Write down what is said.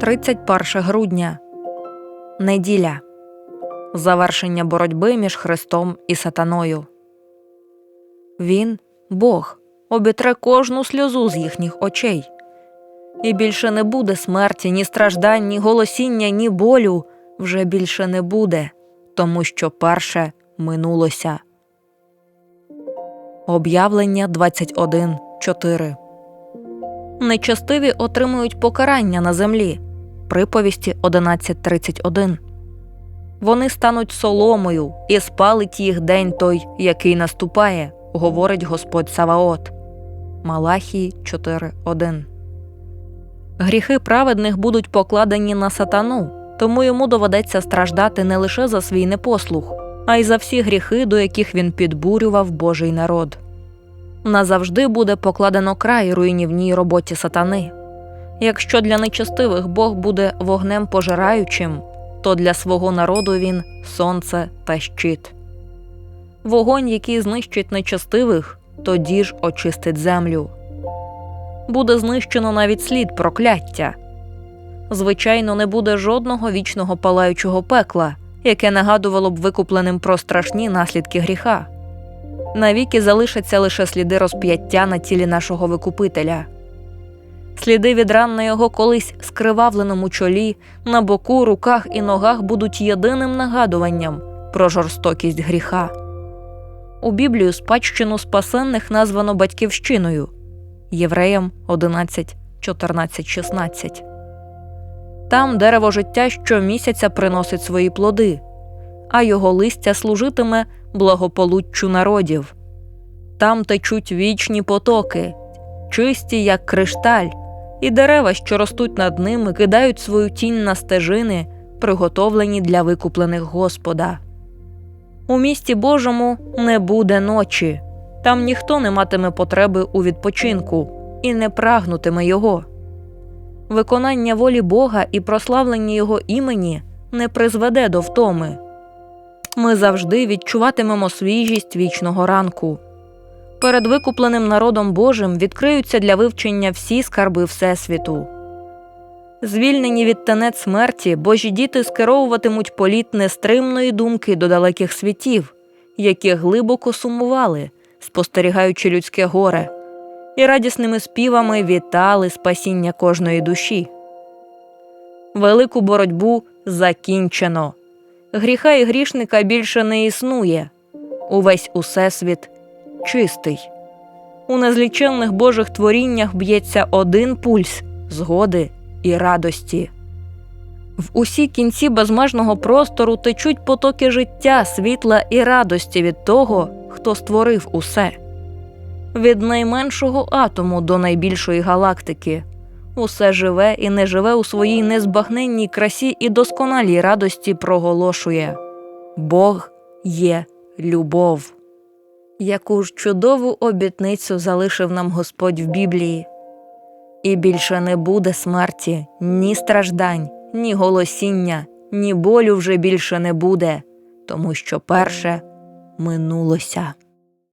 31 грудня. Неділя. Завершення боротьби між Христом і Сатаною. Він, Бог, обітре кожну сльозу з їхніх очей. І більше не буде смерті, ні страждань, ні голосіння, ні болю вже більше не буде, тому що перше минулося. Об'явлення 21.4 Нечастиві отримують покарання на землі. Приповісті 11.31 Вони стануть соломою і спалить їх день той, який наступає, говорить Господь Саваот. Малахії 4.1 Гріхи праведних будуть покладені на сатану, тому йому доведеться страждати не лише за свій непослух, а й за всі гріхи, до яких він підбурював Божий народ. Назавжди буде покладено край руйнівній роботі сатани. Якщо для нечестивих Бог буде вогнем пожираючим, то для свого народу він сонце та щит. Вогонь, який знищить нечестивих, тоді ж очистить землю. Буде знищено навіть слід прокляття. Звичайно, не буде жодного вічного палаючого пекла, яке нагадувало б викупленим про страшні наслідки гріха. Навіки залишаться лише сліди розп'яття на тілі нашого Викупителя. Сліди від ран на його колись скривавленому чолі, на боку, руках і ногах будуть єдиним нагадуванням про жорстокість гріха. У Біблію спадщину спасенних названо батьківщиною Євреям 11, 14, 16. Там дерево життя щомісяця приносить свої плоди, а його листя служитиме благополуччю народів. Там течуть вічні потоки, чисті, як кришталь, і дерева, що ростуть над ними, кидають свою тінь на стежини, приготовлені для викуплених Господа. У місті Божому не буде ночі, там ніхто не матиме потреби у відпочинку і не прагнутиме його. Виконання волі Бога і прославлення Його імені не призведе до втоми. Ми завжди відчуватимемо свіжість вічного ранку. Перед викупленим народом Божим відкриються для вивчення всі скарби Всесвіту. Звільнені від тенет смерті, Божі діти скеровуватимуть політ нестримної думки до далеких світів, які глибоко сумували, спостерігаючи людське горе, і радісними співами вітали спасіння кожної душі. Велику боротьбу закінчено. Гріха і грішника більше не існує. Увесь усесвіт чистий. У незліченних Божих творіннях б'ється один пульс згоди і радості. В усі кінці безмежного простору течуть потоки життя, світла і радості від того, хто створив усе. Від найменшого атому до найбільшої галактики. Усе живе і не живе у своїй незбагненній красі і досконалій радості проголошує Бог є любов. Яку ж чудову обітницю залишив нам Господь в Біблії. І більше не буде смерті, ні страждань, ні голосіння, ні болю вже більше не буде, тому що перше минулося.